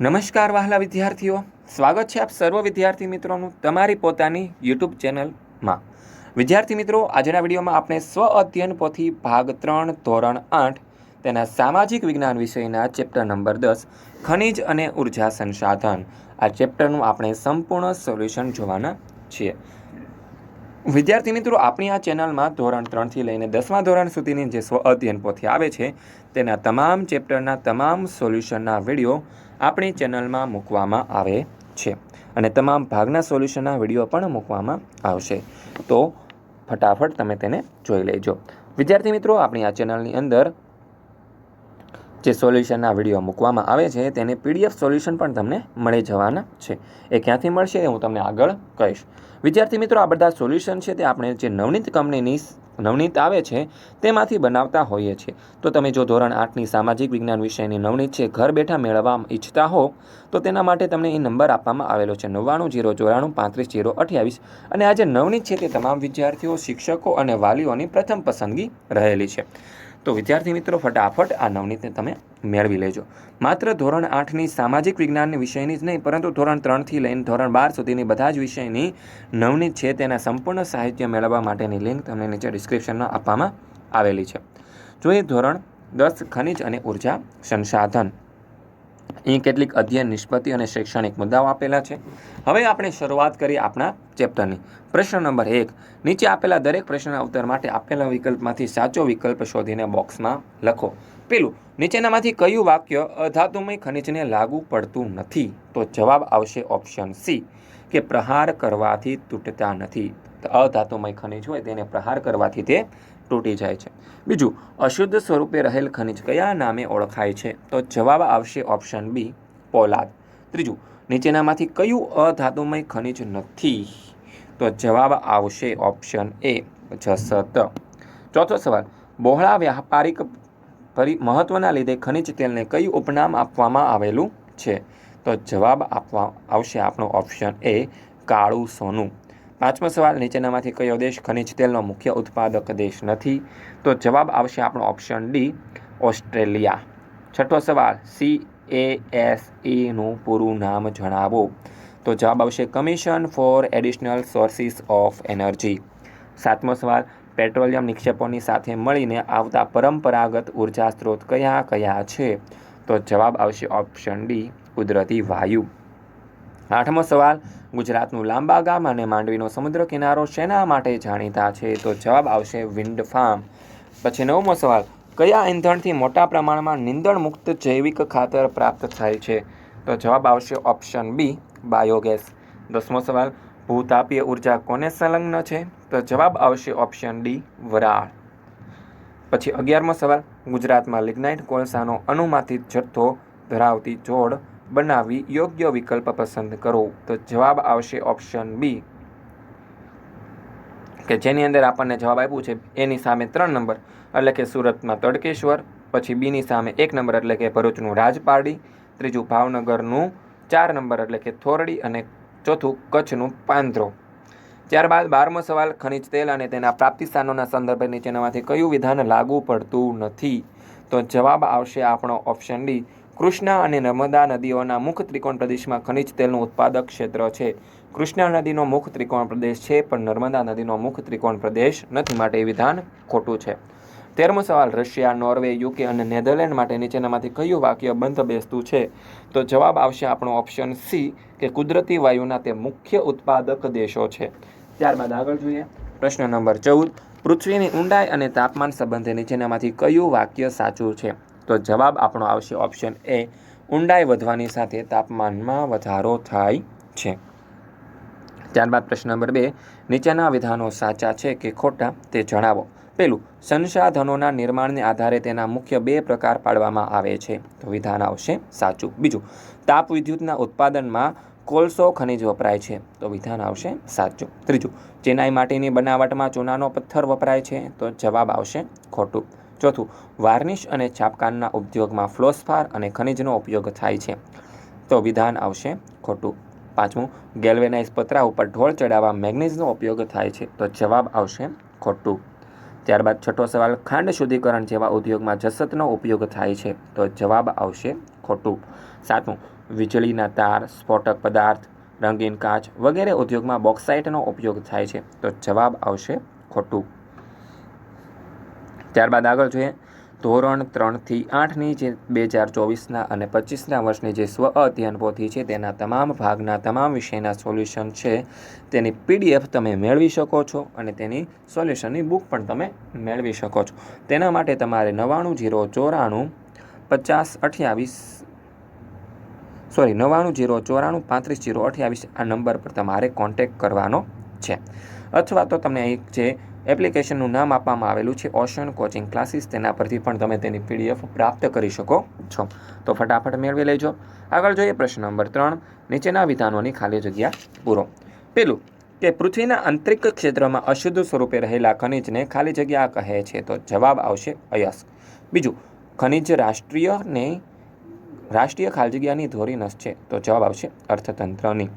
નમસ્કાર વહાલા વિદ્યાર્થીઓ. સ્વાગત છે આપ સર્વ વિદ્યાર્થી મિત્રોનું તમારી પોતાની યુટ્યુબ ચેનલમાં. વિદ્યાર્થી મિત્રો, આજના વિડીયોમાં આપણે સ્વ અધ્યયન પોથી ભાગ ત્રણ, ધોરણ આઠ, તેના સામાજિક વિજ્ઞાન વિષયના ચેપ્ટર નંબર દસ, ખનિજ અને ઊર્જા સંસાધન. આ ચેપ્ટરનું આપણે સંપૂર્ણ સોલ્યુશન જોવાના છીએ. વિદ્યાર્થી મિત્રો, આપણી આ ચેનલમાં ધોરણ ત્રણથી લઈને દસમા ધોરણ સુધીની જે સ્વ અધ્યયન પોથી આવે છે, તેના તમામ ચેપ્ટરના તમામ સોલ્યુશનના વીડિયો આપણી ચેનલમાં મૂકવામાં આવે છે. અને તમામ ભાગના સોલ્યુશનના વીડિયો પણ મૂકવામાં આવશે. તો ફટાફટ તમે તેને જોઈ લેજો. વિદ્યાર્થી મિત્રો, આપણી આ ચેનલની અંદર જે સોલ્યુશનના વીડિયો મૂકવામાં આવે છે, તેને પીડીએફ સોલ્યુશન પણ તમને મળી જવાના છે. એ ક્યાંથી મળશે એ હું તમને આગળ કહીશ. વિદ્યાર્થી મિત્રો, આ બધા સોલ્યુશન છે તે આપણે જે નવનીત કંપનીની નવનીત આવે છે, તેમાંથી બનાવતા હોઈએ છીએ. તો તમે જો ધોરણ આઠની સામાજિક વિજ્ઞાન વિષયની નવનીત છે, ઘર બેઠા મેળવવા ઈચ્છતા હો, તો તેના માટે તમને એ નંબર આપવામાં આવેલો છે નવ્વાણું જીરો ચોરાણું પાંત્રીસ જીરો અઠ્યાવીસ. અને આ જે નવનીત છે તે તમામ વિદ્યાર્થીઓ, શિક્ષકો અને વાલીઓની પ્રથમ પસંદગી રહેલી છે. તો વિદ્યાર્થી મિત્રો, ફટાફટ આ નવનીતને તમે મેળવી લેજો. માત્ર ધોરણ આઠની સામાજિક વિજ્ઞાનની વિષયની જ નહીં, પરંતુ ધોરણ ત્રણથી લઈને ધોરણ બાર સુધીની બધા જ વિષયની નવનીત છે તેના સંપૂર્ણ સાહિત્ય મેળવવા માટેની લિંક તમને નીચે ડિસ્ક્રિપ્શનમાં આપવામાં આવેલી છે. જોઈએ ધોરણ દસ, ખનિજ અને ઊર્જા સંસાધન. અહીં કેટલીક અધ્યયન, નિષ્પત્તિ અને શૈક્ષણિક મુદ્દાઓ આપેલા છે. હવે આપણે શરૂઆત કરીએ આપણા ચેપ્ટરની. પ્રશ્ન નંબર એક, નીચે આપેલા દરેક પ્રશ્નના ઉત્તર માટે આપેલા વિકલ્પમાંથી સાચો વિકલ્પ શોધીને બોક્સમાં લખો. પેલું, નીચેનામાંથી કયું વાક્ય અધાતુમય ખનિજને લાગુ પડતું નથી? તો જવાબ આવશે ઓપ્શન સી, કે પ્રહાર કરવાથી તૂટતા નથી. અધાતુમય ખનિજ હોય તેને પ્રહાર કરવાથી તે તૂટી જાય છે. બીજું, અશુદ્ધ સ્વરૂપે રહેલ ખનિજ કયા નામે ઓળખાય છે? તો જવાબ આવશે ઓપ્શન બી, પોલાદ. ત્રીજું, નીચેનામાંથી કયું અધાતુમય ખનિજ નથી? તો જવાબ આવશે ઓપ્શન એ, જસત. ચોથો સવાલ, બહોળા વ્યાપારિક પરી, મહત્વના લીધે ખનિજ તેલને કયું ઉપનામ આપવામાં આવેલું છે? તો જવાબ આપવા, આવશે આપણો ઓપ્શન એ, કાળું સોનું. પાંચમો સવાલ, નીચેનામાંથી કયો દેશ ખનિજ તેલનો મુખ્ય ઉત્પાદક દેશ નથી? તો જવાબ આવશે આપણો ઓપ્શન ડી, ઓસ્ટ્રેલિયા. છઠ્ઠો સવાલ સી એ એસ ઈનું પૂરું નામ જણાવો. તો જવાબ આવશે commission for additional sources of energy સાતમો સવાલ, પેટ્રોલિયમ નિક્ષેપોની સાથે મળીને આવતા પરંપરાગત ઊર્જા સ્ત્રોત કયા કયા છે? તો જવાબ આવશે ઓપ્શન ડી, કુદરતી વાયુ. આઠમો સવાલ ગુજરાતનું લાંબા ગામ અને માંડવીનો સમુદ્ર કિનારો શેના માટે જાણીતા છે? તો જવાબ આવશે વિન્ડ ફાર્મ. પછી નવમો સવાલ, કયા ઈંધણથી મોટા પ્રમાણમાં નિંદણ મુક્ત જૈવિક ખાતર પ્રાપ્ત થાય છે? તો જવાબ આવશે ઓપ્શન બી, બાયોગેસ. દસમો સવાલ, ભૂતાપીય ઊર્જા કોને સંલગ્ન છે? તો જવાબ આવશે ઓપ્શન ડી, વરાળ. પછી અગિયારમો સવાલ, ગુજરાતમાં લિગ્નાઇટ કોલસાનો અનુમાતિત જથ્થો ધરાવતી જોડ બનાવી યોગ્ય વિકલ્પ પસંદ કરો. તો જવાબ આવશે ઓપ્શન બી કે જેની અંદર આપણને જવાબ આપ્યું છે એની સામે ત્રણ નંબર, એટલે કે સુરતમાં તડકેશ્વર, પછી બીની સામે એક નંબર, એટલે કે ભરૂચનું રાજપારડી, ત્રીજું ભાવનગરનું ચાર નંબર, એટલે કે થોરડી, અને ચોથું કચ્છનું પાંદરો. ત્યારબાદ બારમો સવાલ, ખનિજ તેલ અને તેના પ્રાપ્તિ સ્થાનોના સંદર્ભે નીચેનામાંથી કયું વિધાન લાગુ પડતું નથી? તો જવાબ આવશે આપણો ઓપ્શન ડી કૃષ્ણા અને નર્મદા નદીઓના મુખ ત્રિકોણ પ્રદેશમાં ખનિજ તેલનું ઉત્પાદક ક્ષેત્ર છે. કૃષ્ણા નદીનો મુખ ત્રિકોણ પ્રદેશ છે, પણ નર્મદા નદીનો મુખ ત્રિકોણ પ્રદેશ નથી માટે વિધાન ખોટું છે. તેરમો સવાલ, રશિયા, નોર્વે, યુકે અને નેધરલેન્ડ માટે નીચેનામાંથી કયું વાક્ય બંધ બેસતું છે? તો જવાબ આવશે આપણો ઓપ્શન સી, કે કુદરતી વાયુના તે મુખ્ય ઉત્પાદક દેશો છે. ત્યારબાદ આગળ જોઈએ. પ્રશ્ન નંબર ચૌદ, પૃથ્વીની ઊંડાઈ અને તાપમાન સંબંધે નીચેનામાંથી કયું વાક્ય સાચું છે? તો જવાબ આપણો આવશે ઓપ્શન એ ઊંડાઈ વધવાની સાથે તાપમાનમાં વધારો થાય છે. ત્યારબાદ પ્રશ્ન નંબર બે. નીચેના વિધાનો સાચા છે કે ખોટા તે જણાવો. પેલું સંસાધનોના નિર્માણને આધારે તેના મુખ્ય બે પ્રકાર પાડવામાં આવે છે. તો વિધાન આવશે સાચું. બીજું તાપ વિદ્યુતના ઉત્પાદનમાં કોલસો ખનિજ વપરાય છે. તો વિધાન આવશે સાચું. ત્રીજું, ચેનાઈ માટીની બનાવટમાં ચૂનાનો પથ્થર વપરાય છે. તો જવાબ આવશે ખોટું. ચોથું, વાર્નિશ અને છાપકાનના ઉદ્યોગમાં ફ્લોસ્ફાર અને ખનિજનો ઉપયોગ થાય છે. તો વિધાન આવશે ખોટું. પાંચમું, ગેલ્વેનાઇઝ પતરા ઉપર ઢોળ ચડાવવા મેગ્નેઝનો ઉપયોગ થાય છે. તો જવાબ આવશે ખોટું. ત્યારબાદ છઠ્ઠો સવાલ, ખાંડ શુદ્ધિકરણ જેવા ઉદ્યોગમાં જસતનો ઉપયોગ થાય છે. તો જવાબ આવશે ખોટું. સાતમું, વીજળીના તાર, સ્ફોટક પદાર્થ, રંગીન કાચ વગેરે ઉદ્યોગમાં બોક્સાઇટનો ઉપયોગ થાય છે. તો જવાબ આવશે ખોટું. ત્યારબાદ આગળ જોઈએ. ધોરણ ત્રણથી આઠની જે બે હજાર ચોવીસના અને પચીસના વર્ષની જે સ્વ અધ્યયન પોથી છે, તેના તમામ ભાગના તમામ વિષયના સોલ્યુશન છે, તેની પીડીએફ તમે મેળવી શકો છો અને તેની સોલ્યુશનની બુક પણ તમે મેળવી શકો છો. તેના માટે તમારે નવ્વાણું જીરો ચોરાણું પચાસ અઠ્યાવીસ સોરી, નવ્વાણું જીરો ચોરાણું પાંત્રીસ જીરો અઠ્યાવીસ આ નંબર પર તમારે કોન્ટેક્ટ કરવાનો છે. અથવા તો તમને એક જે એપ્લિકેશનનું નામ આપવામાં આવેલું છે ઓશન કોચિંગ ક્લાસીસ. તેના પરથી પણ તમે તેની પીડીએફ પ્રાપ્ત કરી શકો છો. તો ફટાફટ મેળવી લેજો. આગળ જોઈએ પ્રશ્ન નંબર ત્રણ. નીચેના વિધાનોની ખાલી જગ્યા પૂરો. પેલું, કે પૃથ્વીના આંતરિક ક્ષેત્રમાં અશુદ્ધ સ્વરૂપે રહેલા ખનિજને ખાલી જગ્યા કહે છે તો જવાબ આવશે અયસ્ક બીજું, ખનિજ રાષ્ટ્રીયને રાષ્ટ્રીય ખાલી જગ્યાની ધોરી નસ છે તો જવાબ આવશે અર્થતંત્રની.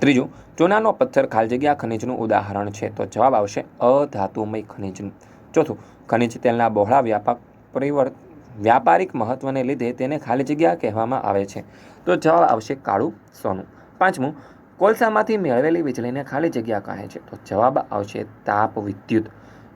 ત્રીજું, ચૂનાનો પથ્થર ખાલી જગ્યા ખનિજનું ઉદાહરણ છે તો જવાબ આવશે અધાતુમય ખનિજનું. ચોથું, ખનિજ તેલના બહોળા વ્યાપક પરિવર્ત, વ્યાપારિક મહત્વને લીધે તેને ખાલી જગ્યા કહેવામાં આવે છે. તો જવાબ આવશે કાળું સોનું. પાંચમું, કોલસામાંથી મેળવેલી વીજળીને ખાલી જગ્યા કહે છે તો જવાબ આવશે તાપ વિદ્યુત.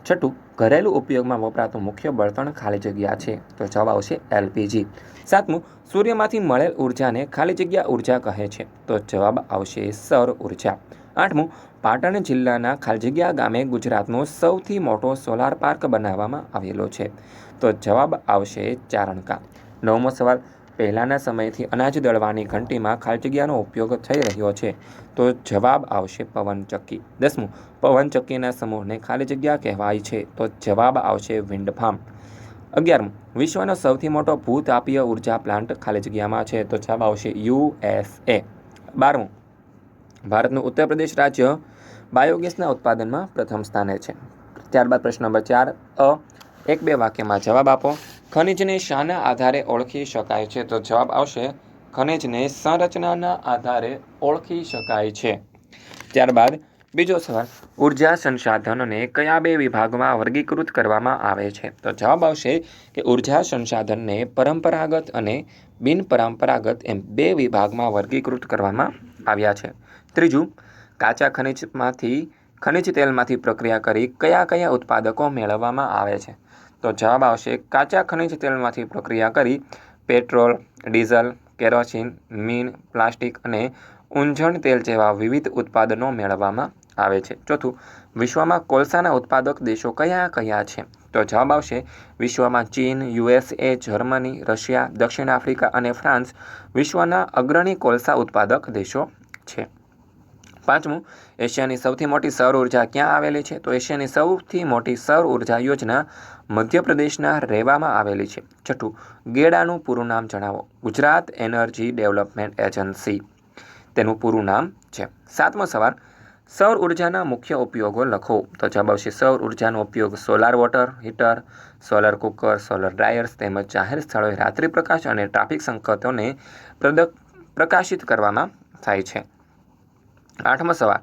છઠ્ઠું ઘરેલું ઉપયોગમાં વપરાતું મુખ્ય બળતણ ખાલી જગ્યા છે, તો જવાબ આવશે એલપીજી. સાતમું, સૂર્યમાંથી મળેલ ઉર્જાને ખાલી જગ્યા ઊર્જા કહે છે, તો જવાબ આવશે સૌર ઊર્જા. આઠમું, પાટણ જિલ્લાના ખાલી જગ્યા ગામે ગુજરાતનો સૌથી મોટો સોલાર પાર્ક બનાવવામાં આવેલો છે, તો જવાબ આવશે ચારણકા. નવમો સવાલ પહેલાંના સમયથી અનાજ દળવાની ઘંટીમાં ખાલી જગ્યાનો ઉપયોગ થઈ રહ્યો છે. તો જવાબ આવશે પવનચક્કી. દસમું, પવનચક્કીના સમૂહને ખાલી જગ્યા કહેવાય છે. તો જવાબ આવશે વિન્ડ ફાર્મ અગિયારમું, વિશ્વનો સૌથી મોટો ભૂતાપીય ઊર્જા પ્લાન્ટ ખાલી જગ્યામાં છે. તો જવાબ આવશે યુએસએ બારમું, ભારતનું ઉત્તર પ્રદેશ રાજ્ય બાયોગેસના ઉત્પાદનમાં પ્રથમ સ્થાને છે. ત્યારબાદ પ્રશ્ન નંબર ચાર, અ, એક બે વાક્યમાં જવાબ આપો. ખનિજને શાના આધારે ઓળખી શકાય છે? તો જવાબ આવશે, ખનિજને સંરચનાના આધારે ઓળખી શકાય છે. ત્યારબાદ બીજો સવાલ, ઊર્જા સંસાધનોને કયા બે વિભાગમાં વર્ગીકૃત કરવામાં આવે છે? તો જવાબ આવશે કે ઊર્જા સંસાધનને પરંપરાગત અને બિનપરંપરાગત એમ બે વિભાગમાં વર્ગીકૃત કરવામાં આવ્યા છે. ત્રીજું, કાચા ખનિજમાંથી, ખનિજ તેલમાંથી પ્રક્રિયા કરી કયા કયા ઉત્પાદકો મેળવવામાં આવે છે? તો જવાબ આવશે, કાચા ખનિજ તેલમાંથી પ્રક્રિયા કરી પેટ્રોલ, ડીઝલ, કેરોસીન, મીન, પ્લાસ્ટિક અને ઊંઝણ તેલ જેવા વિવિધ ઉત્પાદનો મેળવવામાં આવે છે. ચોથું, વિશ્વમાં કોલસાના ઉત્પાદક દેશો કયા કયા છે? તો જવાબ આવશે, વિશ્વમાં ચીન, યુએસએ, જર્મની, રશિયા, દક્ષિણ આફ્રિકા અને ફ્રાન્સ વિશ્વના અગ્રણી કોલસા ઉત્પાદક દેશો છે. પાંચમું, એશિયાની સૌથી મોટી સૌર ઊર્જા ક્યાં આવેલી છે? તો એશિયાની સૌથી મોટી સૌર ઊર્જા યોજના મધ્યપ્રદેશના રેવામાં આવેલી છે. છઠ્ઠું, ગેડાનું પૂરું નામ જણાવો. Gujarat energy development agency. તેનું પૂરું નામ છે. સાતમો સવાલ, સૌર ઉર્જાના મુખ્ય ઉપયોગો લખો. તો જવાબ આવશે, સૌર ઉર્જાનો ઉપયોગ solar water, heater, solar cooker, solar dryers તેમજ જાહેર સ્થળોએ રાત્રિ પ્રકાશ અને ટ્રાફિક સંકતોને પ્રદક, પ્રકાશિત કરવામાં થાય છે. આઠમો સવાલ.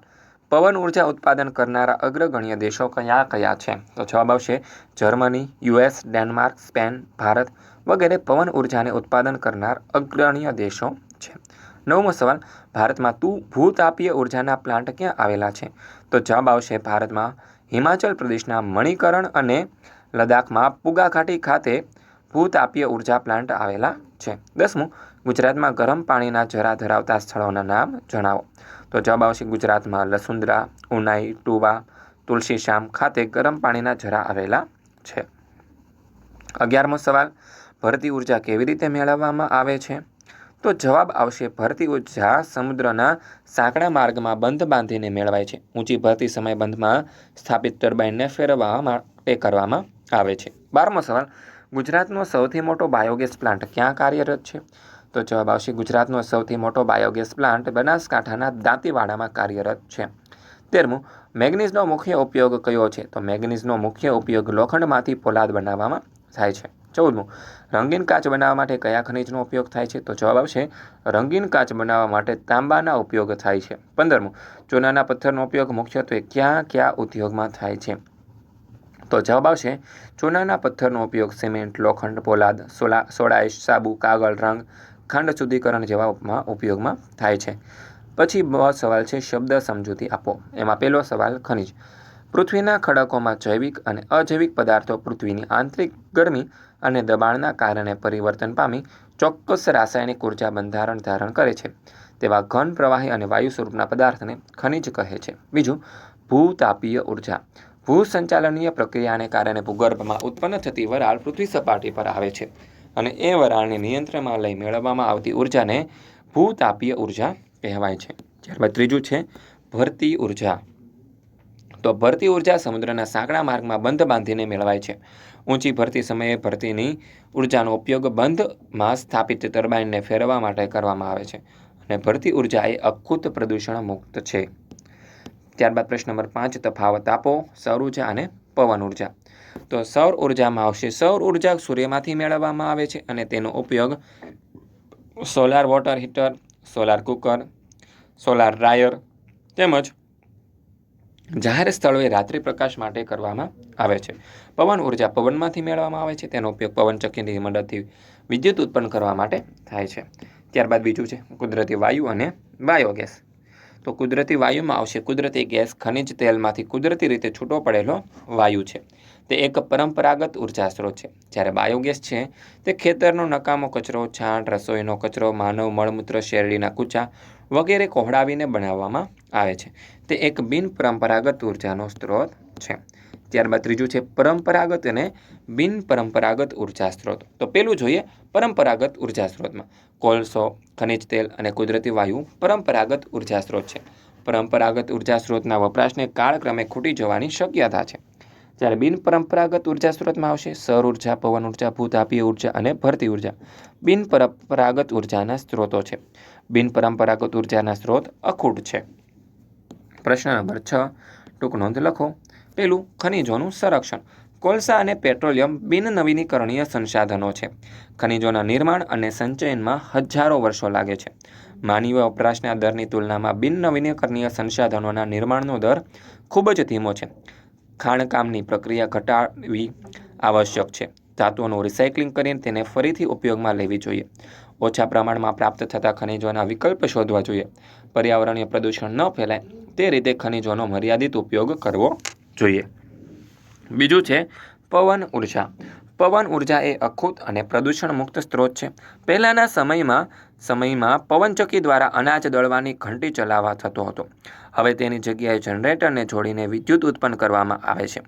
પવન ઊર્જા ઉત્પાદન કરનારા અગ્રગણ્ય દેશો કયા કયા છે? તો જવાબ આવશે Germany, US, Denmark, Spain, Bharat વગેરે પવન ઉર્જાને ઉત્પાદન કરનાર અગ્રણ્ય દેશો છે. નવમો સવાલ. ભારતમાં તું ભૂતાપીય ઉર્જાના પ્લાન્ટ ક્યાં આવેલા છે? તો જવાબ આવશે ભારતમાં હિમાચલ પ્રદેશના મણિકરણ અને લદ્દાખમાં પુગા ઘાટી ખાતે ભૂતાપીય ઊર્જા પ્લાન્ટ આવેલા છે. દસમું. ગુજરાતમાં ગરમ પાણીના જરા ધરાવતા સ્થળોના નામ જણાવો. તો જવાબ આવશે ગુજરાતમાં લસુંદરા, ઉનાઈ, ટુવા તુલસીશ્યામ ખાતે ગરમ પાણીના જરા આવેલા છે. અગિયારમો સવાલ, ભરતી ઊર્જા કેવી રીતે મેળવવામાં આવે છે? તો જવાબ આવશે, ભરતી ઊર્જા સમુદ્રના સાંકડા માર્ગમાં બંધ બાંધીને મેળવાય છે. ઊંચી ભરતી સમય બંધમાં સ્થાપિત ટર્બાઇનને ફેરવવા માટે કરવામાં આવે છે. બારમો સવાલ, ગુજરાતનો સૌથી મોટો બાયોગેસ પ્લાન્ટ ક્યાં કાર્યરત છે? તો જવાબ આવશે, ગુજરાતનો સૌથી મોટો બાયોગેસ પ્લાન્ટ બનાસકાંઠાના દાંતીવાડામાં કાર્યરત છે. તેરમું, મેગ્નીઝનો મુખ્ય ઉપયોગ કયો છે? તો મેગ્નીઝનો મુખ્ય ઉપયોગ લોખંડમાંથી પોલાદ બનાવવામાં થાય છે. ચૌદમું, રંગીન કાચ બનાવવા માટે કયા ખનિજનો ઉપયોગ થાય છે? તો જવાબ આવશે, રંગીન કાચ બનાવવા માટે તાંબાના ઉપયોગ થાય છે. પંદરમું, ચૂનાના પથ્થરનો ઉપયોગ મુખ્યત્વે ક્યાં કયા ઉદ્યોગમાં થાય છે? તો જવાબ આવશે, ચૂનાના પથ્થરનો ઉપયોગ સિમેન્ટ, લોખંડ, પોલાદ, સોલા, સોડાઈશ, સાબુ, કાગળ, રંગ ખાંડ શુદ્ધિકરણ જેવામાં ઉપયોગમાં થાય છે. પછી બ સવાલ છે, શબ્દ સમજૂતી આપો. એમાં પહેલો સવાલ, ખનિજ. પૃથ્વીના ખડકોમાં જૈવિક અને અજૈવિક પદાર્થો પૃથ્વીની આંતરિક ગરમી અને દબાણના કારણે પરિવર્તન પામી ચોક્કસ રાસાયણિક ઊર્જા બંધારણ ધારણ કરે છે. તેવા ઘન પ્રવાહી અને વાયુ સ્વરૂપના પદાર્થને ખનિજ કહે છે. બીજું, ભૂતાપીય ઊર્જા. ભૂસંચાલનીય પ્રક્રિયાને કારણે ભૂગર્ભમાં ઉત્પન્ન થતી વરાળ પૃથ્વી સપાટી પર આવે છે. અને એ વરાળને નિયંત્રણમાં લઈ મેળવવામાં આવતી ઉર્જાને ભૂતાપીય ઊર્જા કહેવાય છે. ત્યારબાદ ત્રીજું છે ભરતી ઊર્જા. તો ભરતી ઊર્જા સમુદ્રના સાંકડા માર્ગમાં બંધ બાંધીને મેળવાય છે. ઊંચી ભરતી સમયે ભરતીની ઉર્જાનો ઉપયોગ બંધમાં સ્થાપિત ટર્બાઇનને ફેરવવા માટે કરવામાં આવે છે અને ભરતી ઊર્જા એ અખૂત પ્રદૂષણ મુક્ત છે. ત્યારબાદ પ્રશ્ન નંબર પાંચ, તફાવત આપો, સૌર ઊર્જા અને પવન ઊર્જા. તો સૌર ઉર્જામાં આવશે. સૌર ઊર્જા સૂર્યમાંથી મેળવવામાં આવે છે અને તેનો ઉપયોગ solar water heater, solar cooker, solar dryer તેમજ જાહેર સ્થળોએ રાત્રિ પ્રકાશ માટે કરવામાં આવે છે. પવન ઊર્જા પવનમાંથી મેળવવામાં આવે છે. તેનો ઉપયોગ પવનચક્કીની મદદથી વિદ્યુત ઉત્પન્ન કરવા માટે થાય છે. ત્યારબાદ બીજું છે, કુદરતી વાયુ અને બાયોગેસ. તો કુદરતી વાયુમાં આવશે કુદરતી ગેસ ખનિજ તેલમાંથી કુદરતી રીતે છૂટો પડેલો વાયુ છે. તે એક પરંપરાગત ઊર્જા સ્ત્રોત છે. જ્યારે બાયોગેસ છે, તે ખેતરનો નકામો કચરો, છાણ, રસોઈનો કચરો, માનવ મળમૂત્ર શેરડીના કૂચા વગેરે કોહડાવીને બનાવવામાં આવે છે. તે એક બિન પરંપરાગત ઉર્જાનો સ્ત્રોત છે. ત્યારબાદ ત્રીજું છે, પરંપરાગત અને બિન પરંપરાગત ઊર્જા સ્ત્રોત તો પેલું જોઈએ પરંપરાગત ઊર્જા સ્ત્રોતમાં કોલસો, ખનિજ તેલ અને કુદરતી વાયુ પરંપરાગત ઊર્જા સ્ત્રોત છે. પરંપરાગત ઊર્જા સ્ત્રોતના વપરાશને કાળક્રમે ખૂટી જવાની શક્યતા છે. જ્યારે બિનપરંપરાગત ઊર્જા સ્ત્રોતમાં આવશે, સૌર ઊર્જા, પવન ઊર્જા ભૂતાપીય ઊર્જા અને ભરતી ઊર્જા. બિનપરંપરાગત ઉર્જાના સ્ત્રોતો છે. બિનપરંપરાગત ઉર્જાના સ્ત્રોત અખૂટ છે. પ્રશ્ન નંબર છ. ટૂંક નોંધ લખો. પેલું ખનિજોનું સંરક્ષણ. કોલસા અને પેટ્રોલિયમ બિન નવીનીકરણીય સંસાધનો છે. ખનિજોના નિર્માણ અને સંચયનમાં હજારો વર્ષો લાગે છે. માનવીય વપરાશના દરની તુલનામાં બિન નવીનીકરણીય સંસાધનોના નિર્માણનો દર ખૂબ જ ધીમો છે. ખાણકામની પ્રક્રિયા ઘટાડવી આવશ્યક છે. ધાતુઓનું રિસાયકલિંગ કરીને તેને ફરીથી ઉપયોગમાં લેવી જોઈએ. ઓછા પ્રમાણમાં પ્રાપ્ત થતા ખનિજોના વિકલ્પ શોધવા જોઈએ. પર્યાવરણીય પ્રદૂષણ ન ફેલાય, તે રીતે ખનિજોનો મર્યાદિત ઉપયોગ કરવો જોઈએ. બીજું છે, પવન ઊર્જા. પવન ઊર્જા એ અખૂત અને પ્રદૂષણ મુક્ત સ્ત્રોત છે. પહેલાંના સમયમાં સમયમાં પવનચક્કી દ્વારા અનાજ દળવાની ઘંટી ચલાવવા થતો હતો. હવે તેની જગ્યાએ જનરેટરને જોડીને વિદ્યુત ઉત્પન્ન કરવામાં આવે છે.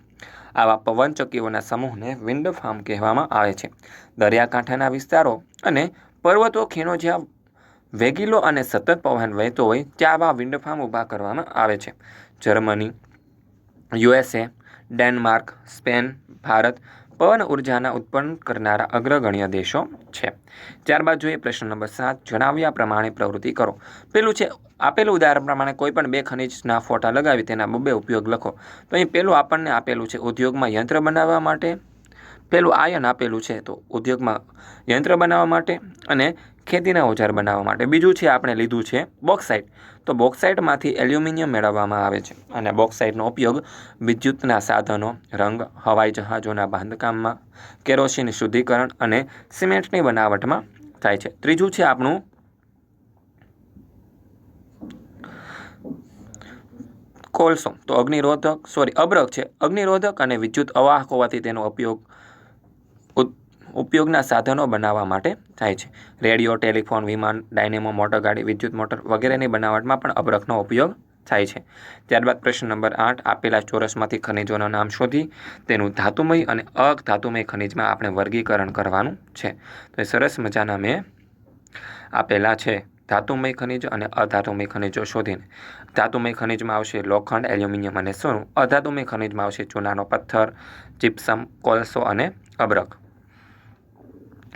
આવા પવનચક્કીઓના સમૂહને વિન્ડ ફાર્મ કહેવામાં આવે છે. દરિયાકાંઠાના વિસ્તારો અને પર્વતો ખીણો જ્યાં વેગીલો અને સતત પવન વહેતો હોય, ત્યાં આવા વિન્ડ ફાર્મ ઊભા કરવામાં આવે છે. Germany, USA, Denmark, Spain, Bharat પવન ઉર્જાના ઉત્પન્ન કરનારા અગ્રગણ્ય દેશો છે. ત્યારબાદ જોઈએ પ્રશ્ન નંબર સાત, જણાવ્યા પ્રમાણે પ્રવૃત્તિ કરો. પેલું છે, આપેલું ઉદાહરણ પ્રમાણે કોઈ પણ બે ખનિજના ફોટા લગાવી તેના બબ્બે ઉપયોગ લખો. તો અહીં પેલું આપણને આપેલું છે, ઉદ્યોગમાં યંત્ર બનાવવા માટે. પેલું આયન આપેલું છે, તો ઉદ્યોગમાં યંત્ર બનાવવા માટે. અને ખેતીના ઓજાર બનાવવા માટે. બીજું છે આપણે લીધું છે બોક્સાઇટ તો બોક્સાઇટમાંથી એલ્યુમિનિયમ મેળવવામાં આવે છે અને બોક્સાઇટનો ઉપયોગ વિદ્યુતના સાધનો, રંગ, હવાઈ જહાજોના બાંધકામમાં, કેરોસીન શુદ્ધિકરણ અને સિમેન્ટની બનાવટમાં થાય છે. ત્રીજું છે આપણું કોલસો. તો અગ્નિરોધક સોરી અબરક છે. અગ્નિરોધક અને વિદ્યુત અવાહક હોવાથી તેનો ઉપયોગ ઉપયોગના સાધનો બનાવવા માટે થાય છે. રેડિયો, ટેલિફોન, વિમાન, ડાયનેમો મોટરગાડી વિદ્યુત મોટર વગેરેની બનાવટમાં પણ અબરખનો ઉપયોગ થાય છે. ત્યારબાદ પ્રશ્ન નંબર આઠ, આપેલા ચોરસમાંથી ખનિજોના નામ શોધી, તેનું ધાતુમય અને અધાતુમય ખનિજમાં આપણે વર્ગીકરણ કરવાનું છે. તો એ સરસ મજાના મેં આપેલા છે. ધાતુમય ખનિજ અને અધાતુમય ખનિજો શોધીને. ધાતુમય ખનિજમાં આવશે લોખંડ, એલ્યુમિનિયમ અને સોનું અધાતુમય ખનિજમાં આવશે ચૂનાનો પથ્થર જીપ્સમ કોલસો અને અબરક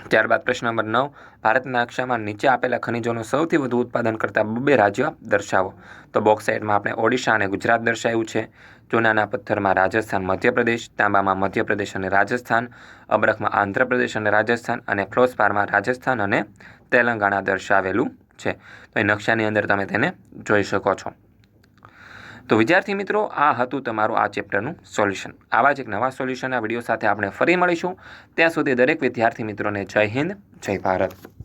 ત્યારબાદ પ્રશ્ન નંબર નવ, ભારતના નકશામાં નીચે આપેલા ખનિજોનું સૌથી વધુ ઉત્પાદન કરતા બબે રાજ્ય દર્શાવો. તો બોક્સાઇટમાં આપણે ઓડિશા અને ગુજરાત દર્શાવ્યું છે. ચૂનાના પથ્થરમાં રાજસ્થાન, મધ્યપ્રદેશ, તાંબામાં મધ્યપ્રદેશ અને રાજસ્થાન, અબરખમાં આંધ્રપ્રદેશ અને રાજસ્થાન અને ફ્લોસ્પારમાં રાજસ્થાન અને તેલંગાણા દર્શાવેલું છે. તો એ નકશાની અંદર તમે તેને જોઈ શકો છો. તો વિદ્યાર્થી મિત્રો, આ હતું તમારું આ ચેપ્ટરનું સોલ્યુશન. આવા જ એક નવા સોલ્યુશનના વીડિયો સાથે આપણે ફરી મળીશું. ત્યાં સુધી દરેક વિદ્યાર્થી મિત્રોને જય હિન્દ, જય ભારત.